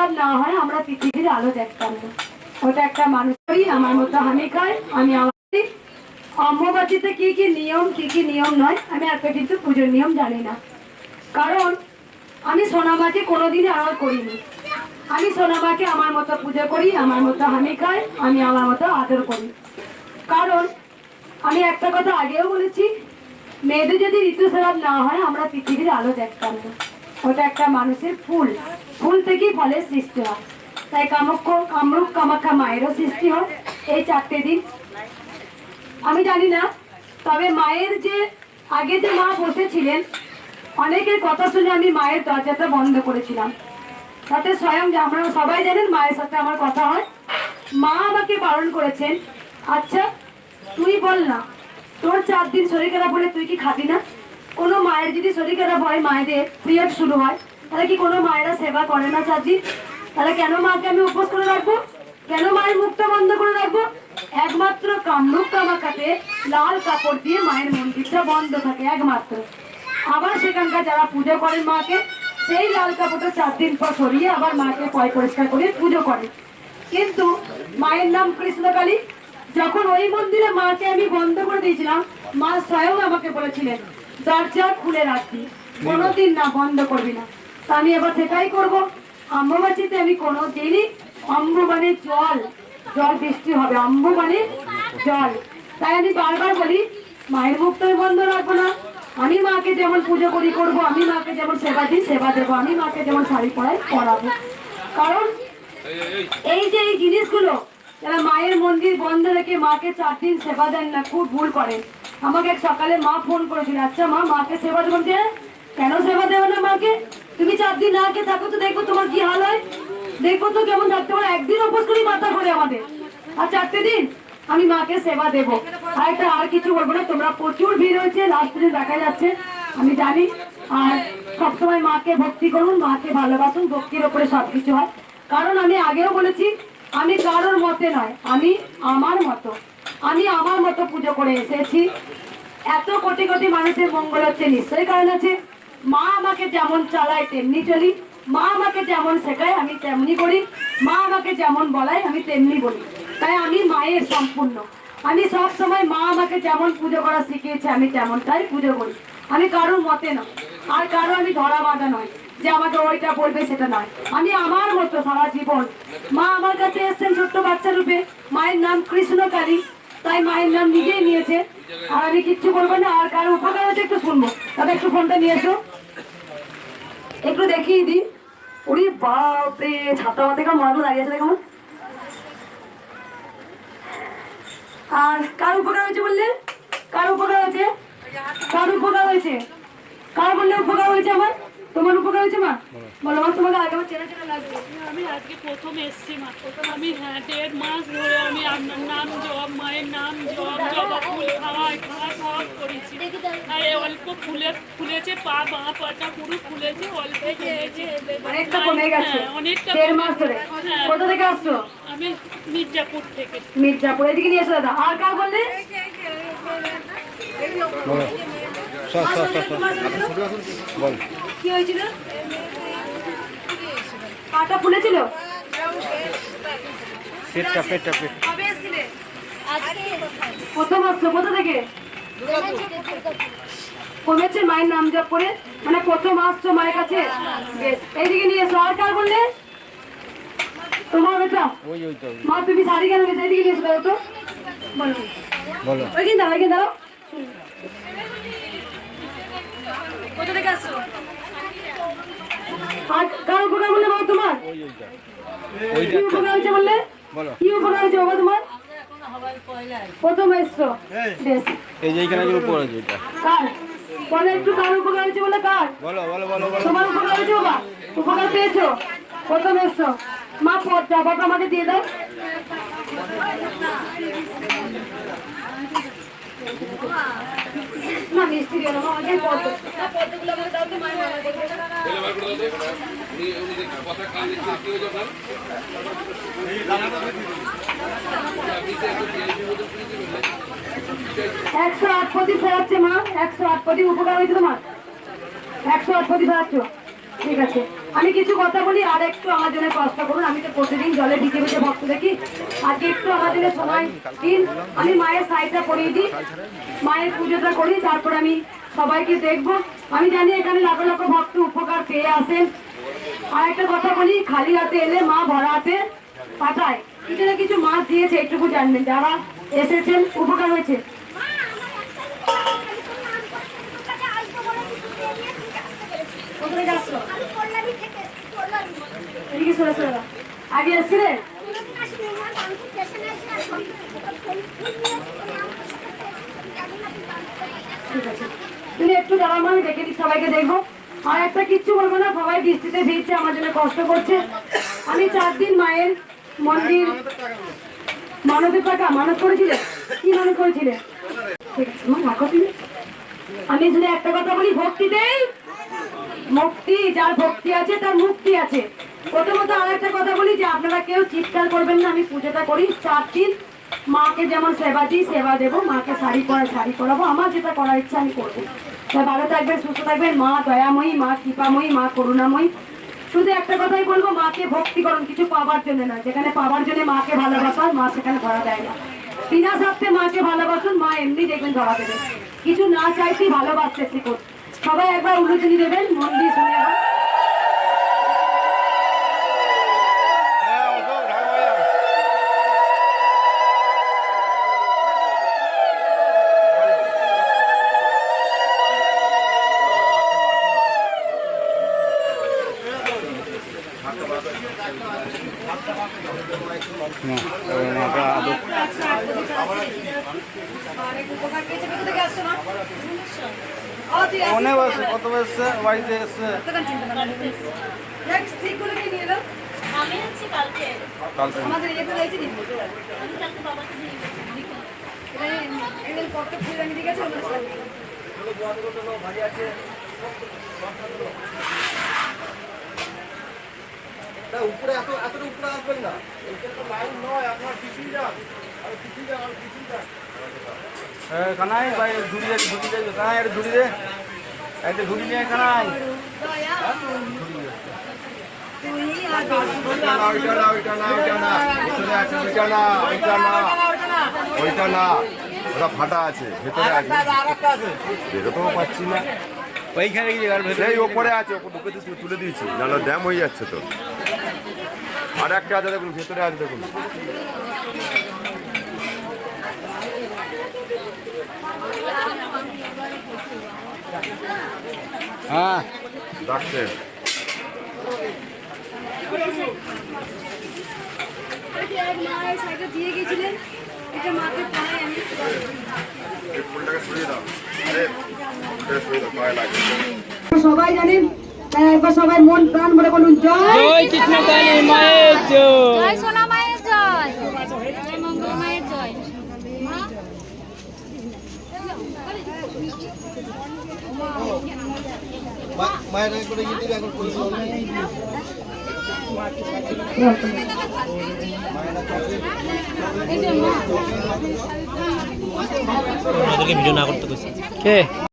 খারাপ না হয়, আমরা পৃথিবীর আলো দেখতাম না ওটা একটা মানুষই আমার মতো হানি খায় আমি অম্বুবাচিতে কি কি নিয়ম, কি কি নিয়ম নয়, আমি এত কিন্তু পুজোর নিয়ম জানি না। কারণ, আমি সোনামাকে কোনোদিনই আড়াল করিনি। আমি সোনামাকে আমার মতো পুজো করি, আমার মতো হানি খাই আমি আমার মতো আদর করি। কারণ, আমি একটা কথা আগেও বলেছি, মেয়েদের যদি ঋতুস্রাব না হয়, আমরা পৃথিবীর আলো দেখতাম না ওটা একটা মানুষের ফুল। ফুল থেকেই ফলের সৃষ্টি হয়। তাই কামক্ষ, কামরূপ, কামাখ্যা মায়েরও সৃষ্টি হয় এই চারটে দিন। আমি জানি না, তবে মায়ের যে, আগে যে মা বসেছিলেন, অনেকের কথা শুনে আমি মায়ের দরজাটা বন্ধ করেছিলাম। তাতে স্বয়ং আমরা সবাই জানেন মায়ের সাথে আমার কথা হয়। মা আমাকে বারণ করেছেন আচ্ছা তুই বল না, তোর চার দিন শরীর খারাপ হলে তুই কি খাবি না? কোনো মায়ের যদি শরীর খারাপ হয়, মায়েদের পিরিয়ড শুরু হয়। তাহলে কি কোনো মায়েরা সেবা করে না দিন তাহলে কেন মাকে আমি উপোস করে রাখব? কেন মায়ের মুখটা বন্ধ করে রাখব? একমাত্র কামরূপ কামাখাতে লাল কাপড় দিয়ে মায়ের মন্দিরটা বন্ধ থাকে একমাত্র। আবার সেখানকার যারা পুজো করেন মাকে সেই লাল কাপড়টা চার দিন পর সরিয়ে আবার মাকে পয় পরিষ্কার করে পুজো করে কিন্তু মায়ের নাম কৃষ্ণকালী যখন ওই মন্দিরে মাকে আমি বন্ধ করে দিয়েছিলাম মা স্বয়ং আমাকে বলেছিলেন দরজা খুলে রাখবি কোনোদিন না বন্ধ করবি না। আমি এবার সেটাই করব। অম্বুবাচিতে আমি কোনো দিনই অম্বু মানে জল জল বৃষ্টি হবে অম্বু মানে জল। তাই আমি বারবার বলি, মায়ের আমি বন্ধ রাখব না। আমি মাকে যেমন পুজো করি করব, আমি মাকে যেমন সেবা দিই, সেবা দেবো, আমি মাকে যেমন শাড়ি পরাই পরাবো। কারণ এই যে এই জিনিসগুলো, যারা মায়ের মন্দির বন্ধ রেখে মাকে চার দিন সেবা দেন না, খুব ভুল করেন আমাকে সকালে মা ফোন করেছিল আচ্ছা মা, মাকে সেবা দেবেন কেন সেবা দেবে না মাকে? তুমি চার দিন না খেয়ে থাকো তো দেখো তোমার কি হাল হয়। দেখো তো কেমন থাকতে পারো। একদিন উপোস করি মাথা করে আমাদের। আর চারটে দিন আমি মাকে সেবা দেবো। আর একটা আর কিছু বলব না, তোমরা প্রচুর ভিড় হয়েছে লাস্ট দিন দেখা যাচ্ছে, আমি জানি। আর সবসময় মাকে ভক্তি করুন, মাকে ভালোবাসুন, ভক্তির ওপরে সবকিছু হয়। কারণ আমি আগেও বলেছি, আমি কারোর মতে নয়, আমি আমার মতো। আমি আমার মতো পুজো করে এসেছি। এত কোটি কোটি মানুষের মঙ্গল হচ্ছে, নিশ্চয়ই কারণ আছে। মা আমাকে যেমন চালায়, তেমনি চলি। মা আমাকে যেমন শেখায়, আমি তেমনি করি। মা আমাকে যেমন বলায়, আমি তেমনি বলি। তাই আমি মায়ের সম্পূর্ণ। আমি সব সময় মা আমাকে যেমন পুজো করা শিখিয়েছে, আমি তেমনটাই পুজো করি। আমি কারোর মতে নয় আর কারও আমি ধরা বাঁধা নয় যে আমাকে ওইটা বলবে, সেটা নয়। আমি আমার মতো সারা জীবন মা আমার কাছে এসছেন ছোট্ট বাচ্চা রূপে। মায়ের নাম কৃষ্ণকালী তাই মায়ের নাম নিজেই নিয়েছে। আর আমি কিচ্ছু বলব না, আর কারও উপকার হচ্ছে একটু শুনব। তাহলে একটু ফোনটা নিয়ে এসো। একটু দেখিয়ে দিই উড়ি বাপরে ছাতা মাথা কেমন মানুষ দাঁড়িয়ে আছে কেমন আর কার উপকার হয়েছে বললে? কার উপকার হয়েছে? কার উপকার হয়েছে? কার বললে উপকার হয়েছে আমার? তোমার উপকার হয়েছে মা বলো আমার তোমাকে আগে আমার চেনা চেনা লাগবে আমি আজকে প্রথম এসছি মা আমি হ্যাঁ দেড় মাস ধরে আমি আপনার নাম জব মায়ের নাম জব জবা ফুল খাওয়া খাওয়া সব করেছি আর এই অল্প ফুলে ফুলেছে পা বাঁ পাটা পুরো ফুলেছে অল্প ফুলেছে অনেকটা কমে গেছে হ্যাঁ, অনেকটা দেড় মাস ধরে হ্যাঁ। কোথা থেকে আসছো আমি মির্জাপুর থেকে মির্জাপুর এদিকে নিয়ে এসো দাদা আর কার বললে বলো কি হয়েছিল? পাটা ফুলেছিল? পেটটা পেটটা পেট। প্রথম আসলো কোথা থেকে? কমেছে মায়ের নাম জপ করে? মানে প্রথম আসছো মায়ের কাছে? বেশ এইদিকে নিয়ে এসো। আর কার বললে? তোমার বেটা? মা তুমি শাড়ি কেন গেছো এইদিকে নিয়ে এসো তো। বলো। বলো। ওইখানে দাও ওইখানে দাও। কোথা থেকে আসছো? আর কার উপকার বললে বাবা তোমার? কি উপকার হয়েছে বললে? বলো। কি উপকার হয়েছে বাবা তোমার? প্রথম এসছো। বেশ। এই যে এইখানে যেগুলো পড়েছে এটা। কার? বলো একটু কার উপকার হয়েছে বলে কার? বলো বলো বলো তোমার উপকার হয়েছে বাবা? উপকার পেয়েছ? প্রথম এসছো। মা পথ জামাটা আমাকে দিয়ে দাও না মিষ্টি দিও না মা, আমাকে পদ্ম না, পদ্মগুলো আমাকে দাও তো, মায়ের মালা দেখবে। একশো আট কোটি ফেরাচ্ছে, মা। একশো আট কোটি উপকার হয়েছে তোমার। একশো আট কোটি ফেরাচ্ছ ঠিক আছে। আমি কিছু কথা বলি, আর একটু আমার জন্য কষ্ট করুন। আমি তো প্রতিদিন জলে ভিজে ভিজে ভক্ত দেখি। আজকে একটু আমার জন্য সময় দিন। আমি মায়ের সাইডটা করিয়ে দিই। মায়ের পুজোটা করি, তারপর আমি সবাইকে দেখব। আমি জানি এখানে লাখ লাখ ভক্ত উপকার পেয়ে আসেন। আর একটা কথা বলি, খালি হাতে এলে মা ভরা হাতে পাঠায়। কিছু না কিছু মাছ দিয়েছে, একটুকু জানবেন। যারা এসেছেন, উপকার হয়েছে কোথায় যাচ্ছ এদিকে সরে সরে দাও। আগে এসছিলে ঠিক তুমি একটু দাঁড়াও আমি দেখে দিই, সবাইকে দেখব। আর একটা কিচ্ছু বলব না, সবাই বৃষ্টিতে ভিজছে, আমার জন্য কষ্ট করছে। আমি চার দিন মায়ের মন্দির মানবের টাকা মানত করেছিলে? কি মানত করেছিলে? ঠিক আমি শুধু একটা কথা বলি, ভক্তিতেই মুক্তি যার ভক্তি আছে, তার মুক্তি আছে। প্রথমত আর একটা কথা বলি যে আপনারা কেউ চিৎকার করবেন না, আমি পুজোটা করি, চার দিন মাকে যেমন সেবা দিই, সেবা দেবো, মাকে শাড়ি পরা, শাড়ি পরাবো, আমার যেটা করার ইচ্ছা আমি করব। তা ভালো থাকবেন, সুস্থ থাকবেন, মা দয়াময়ী, মা কৃপাময়ী, মা করুণাময়ী। শুধু একটা কথাই বলব, মাকে ভক্তি করুন কিছু পাওয়ার জন্য না যেখানে পাওয়ার জন্য মাকে ভালোবাসার মা সেখানে ধরা দেয় না। বিনা স্বার্থে মাকে ভালোবাসুন, মা এমনি দেখবেন ধরা দেবে। কিছু না চাইতেই ভালোবাসতে শিখুন। সবাই একবার উলুচুনি দেবেন, মন দিয়ে শুনে অনেক বয়সে কত বয়সে বাড়িতে এসছে। দেখ, স্টিকগুলো কি নিয়ে এলো? আমি হচ্ছে কালকে কালকে আমাদের ইয়েতে রয়েছে নি? উপরে এত এতটা উপরে আসবেন না। লাইন নয় আপনার যান আর পিছিয়ে যান আর পিছিয়ে যান কানাই ভাই ধুরি দে ধুরি দে কানাই এটা ধুরি দে। একটা ধুরি নিয়ে কানাই। ওইটা না ওইটা না ওইটা না ওইটা না ভিতরে আছে ওইটা না ওইটা না ওইটা না ওটা ফাটা আছে ভেতরে আছে বেরোতেও পাচ্ছি না ওইখানে গিয়ে আর ভেতরে সেই ওপরে আছে বুকে তুলে দিয়েছি। নাহলে ড্যাম হয়ে যাচ্ছে তো। আর একটা আছে দেখুন ভেতরে আছে দেখুন। হ্যাঁ। ডাকছে দিয়ে গেছিলেন এটা মাকে পায়ে আমি ফুলটাকে সরিয়ে দাও আরে ফুলটাকে সরিয়ে দাও পায়ে লাগে সবাই জানেন তাই একবার সবাই মন প্রাণ বলে বলুন জয় জয় সোনা মায়ের জয়। জয় মঙ্গল মায়ের জয়। মায়ের করে গিয়ে দিবি এখন পুলিশ আমাদেরকে ভিডিও না করতে কইছে। কে?